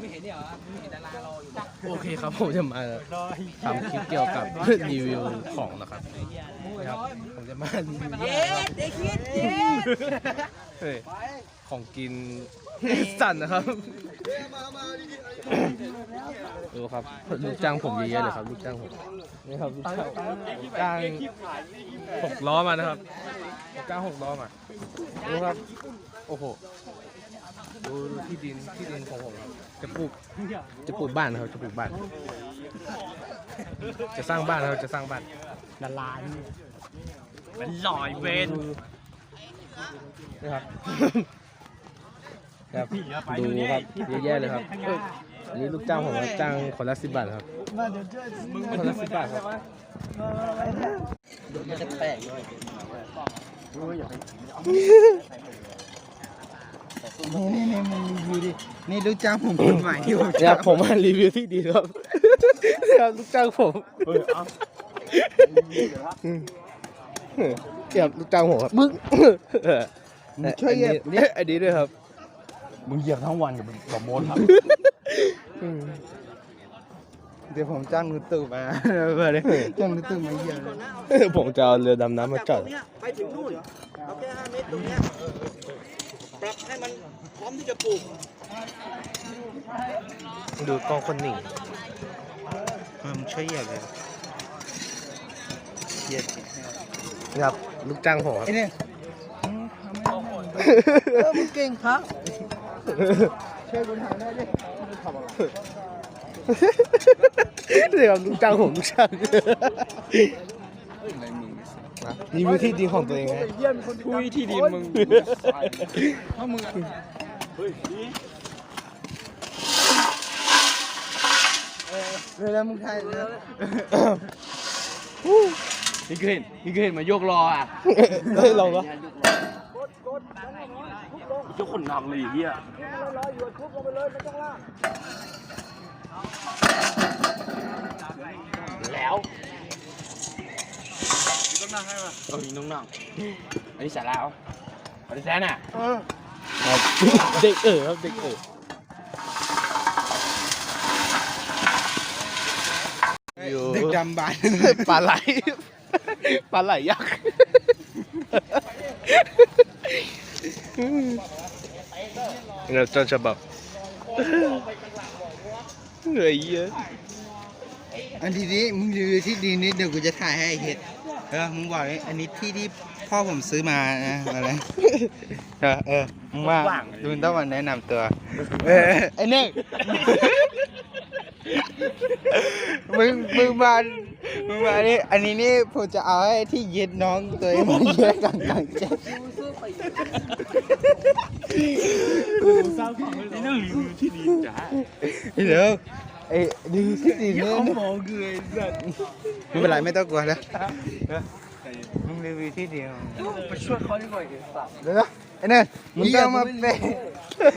ไม่เห็นเนี่ยเหรอไม่เห็นดารารออยู่โอเคครับผมจะมาทำคลิปเกี่ยวกับรีวิวของนะครับนะครับผมจะมารีวิวเย็ดเด็กคิดเย็ดเฮ้ยของกินสั่นนะครับดูครับลูกจ้างผมเยอะๆเลยครับลูกจ้างผมนี่ครับลูกจ้างจ้างหกล้อมานะครับลูกจ้างหกล้อมาดูครับ โอ้โหดูดูที่ดินที่ดินของผมครับจะปลูกจะปลูกบ้านครับจะปลูกบ้าน จะสร้างบ้านครับจะสร้างบ้านดารานี่เป็นลอยเวนนะครับครับดูครับเยอะแยะเลยครับอันนี้ลูกจ้างผมครับจ้างคนละสิบบาทครับคนละสิบบาทครับมันจะแปลกด้วย นี่นี่นี่มึงรีวิวดินี่ลูกจ้างผมคนใหม่ที่ผมเนี่ยผมมารีวิวที่ดีครับเนี่ยลูกจ้างผมเนี่ยลูกจ้างผมครับมึงมึงช่วยเหยียบอันนี้อันนี้ด้วยครับ มึงเหยียบทั้งวันกับกับโมนครับเดี๋ยวผมจ้างมือตู่มาเพื่อนจ้างมือตู่มาเหยียบเลยผมจะเอาเรือดำน้ำมาจอดไปถึงนู่นเอาแค่5เมตรตรงเนี้ย ปรับให้มันพร้อมที่จะปลูกดูกล้องคนหนึ่งมึงช่วยเหยียบเลยเหยียบครับลูกจ้างผมครับไอ้เนี่ยเออมึงเก่งครับช่วยกูถ่ายได้ดิมึงทำอะไรนี่ครับลูกจ้างผมลูกจ้าง รีวิวที่ดินของตัวเองไงคุยที่ดินมึงเพราะมึงอะเวลามึงถ่ายเลยนี่เคยเห็นนี่เคยเห็นมายกรออะเฮ้ยลองวะยกคนนำเลยเฮียแล้ว ต้องนั่งให้ป่ะเออมีต้องนั่งอันนี้สาระเอาอันนี้แซนอะครับเด็กเอ๋อครับเด็กเอ๋ออยู่ดึกดำบานปลาไหลปลาไหลยักษ์เราต้นฉบับเหนื่อยเยอะอันทีนี้มึงรีวิวที่ดีนิดเดี๋ยวกูจะถ่ายให้ไอ้เห็ด เออมึงบอกเลยอันนี้ที่ที่พ่อผมซื้อมานะอะไรเออเออมึงว่าดูต้องมาแนะนำตัวเออไอ้เน่งมึงมึงมามึงมานี่อันนี้นี่ผมจะเอาให้ที่เย็ดน้องตัวเองมาเยอะกันกันเจ็บนี่นั่งรีวิวที่ดีจ้าเดี๋ยวไอ้ดีที่ดีเนี่ย มองเกยสัตว์ ไม่เป็นไรไม่ต้องกลัวแล้วมึงรีวิวที่เดียวไปช่วยเขาดีกว่าไอ้สัตว์เดี๋ยวนะไอ้เนี่ยมึงต้องมาเป็น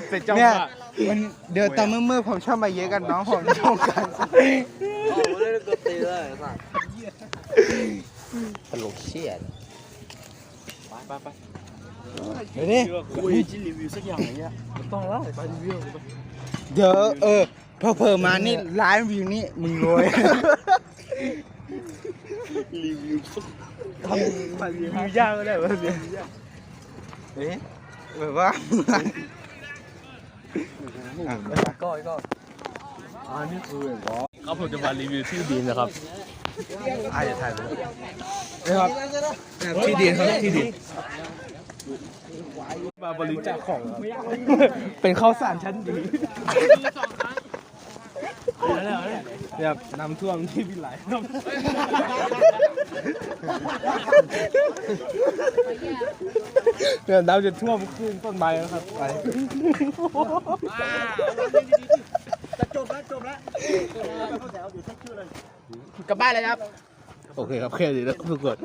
เป็นเจ้าเนี่ยบ้ามันเดี๋ยวตอนมืดๆผมชอบมาเยอะกันน้องผมชอบกันโอ้เล่นก็ตีเลยสัตว์ตลกเชี่ยไปไปไปเดี๋ยวนี้คุยที่รีวิวสักอย่างเนี้ยต้องแล้วไปรีวิวเดี๋ยวเออพอเพิ่มมานี่ร้านวิวนี่มึงรวย รีวิวทำรีวิวยากก็ได้วะเนี่ยเอ๊ะแบบว่าก็ก็อันนี้คือเหรอครับผมจะมารีวิวที่ดินนะครับอาจจะถ่ายไปนะครับที่ดินครับที่ดินมาบริจาคของ เป็นข้าวสารชั้นดี แบบน้ำท่วมที่วิไลเนี่ยน้ำจะท่วมขึ้นต้นไม้แล้วครับไปจะจบแล้วจบแล้วกลับบ้านเลยครับ โอเคครับแค่นี้แล้วทุกคน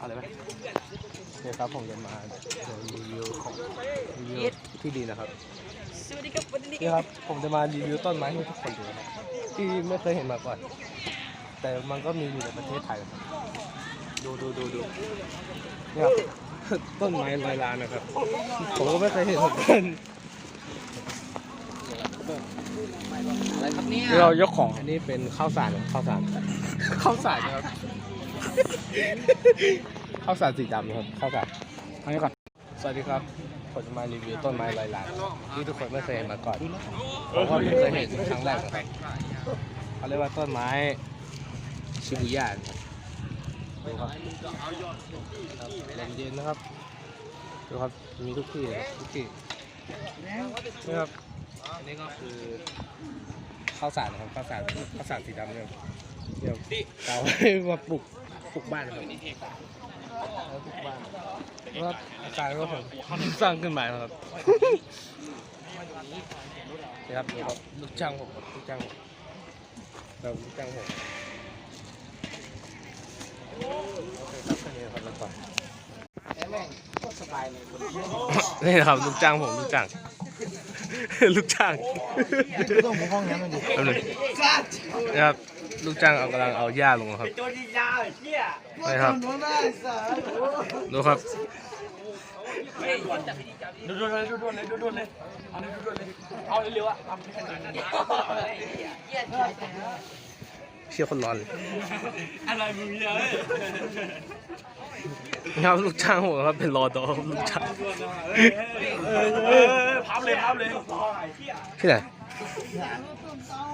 อะไรไหมเดี๋ยครับผมจะมารีวิวของรีวิวที่ดีนะครับ วัสดีครับวันนี้นี่ครับผมจะมารีวิวต้นไม้ให้ทุกคนดูนะครับที่ไม่เคยเห็นมาก่อน แต่มันก็มีอยู่ในประเทศไทยนะครับดูดูดูดูเนี่ยครับ ต้นไม้ลอยล้านนะครับ ผมก็ไม่เคยเห็นเหมือนกันอะไรครับเนี่ยนี่เรายกของอันนี้เป็นข้าวสารครับข้าวสารข้าวสารนะครับข้าวสารสีดำนะครับข้าวสารอันนี้ก่อนส วัสดีครับผมจะมารีวิวต้นไม้ลอยหลางที่ทุกคนไม่เคยเห็นมาก่อนผมก็ไม่เคยเห็นครั้งแรกนะครับเขาเรียกว่าต้นไม้ชิบุย่านะครับดูครับเย็นนะครับดูครับมีทุกที่เลยทุกที่นี่ครับอันนี้ก็คือข้าวสารนะครับข้าวสารข้าวสารสีดำเนี่ยเดี๋ยวเราให้มาปลูกปลูกบ้านครับปลูกบ้าน วก็อาจารย์ก็ผมสร้างขึ้นมานะครับนี่ครับนี่ครับลูกจ้างผมครับลูกจ้างผมเราลูกจ้างผมโอเคครับแค่นี้นะครับแล้วก่อนนี่นะครับลูกจ้างผมลูกจ้าง ลูกจ้างต้องไปห้องนี้มันดิแป๊บนึงนะครับ ลูกจ้างเอากำลังเอาหญ้าลงครับตัวที่ยาวเชี่ยนี่ครับดูครับดูดูเลยดูดูเลยดูดูเลยเอาเลยดูดูเลยเอาเร็วๆอะเอาเชี่ยคนร้อนเลยอะไรมึงเนี่ยนี่ครับลูกจ้างผมครับเป็นรอดอครับลูกจ้างเออพับเลยพับเลยที่ไหน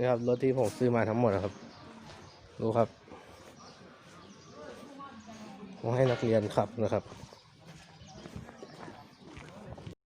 นี่ครับรถที่ผมซื้อมาทั้งหมดนะครับ ดูครับผมให้นักเรียนขับนะครับ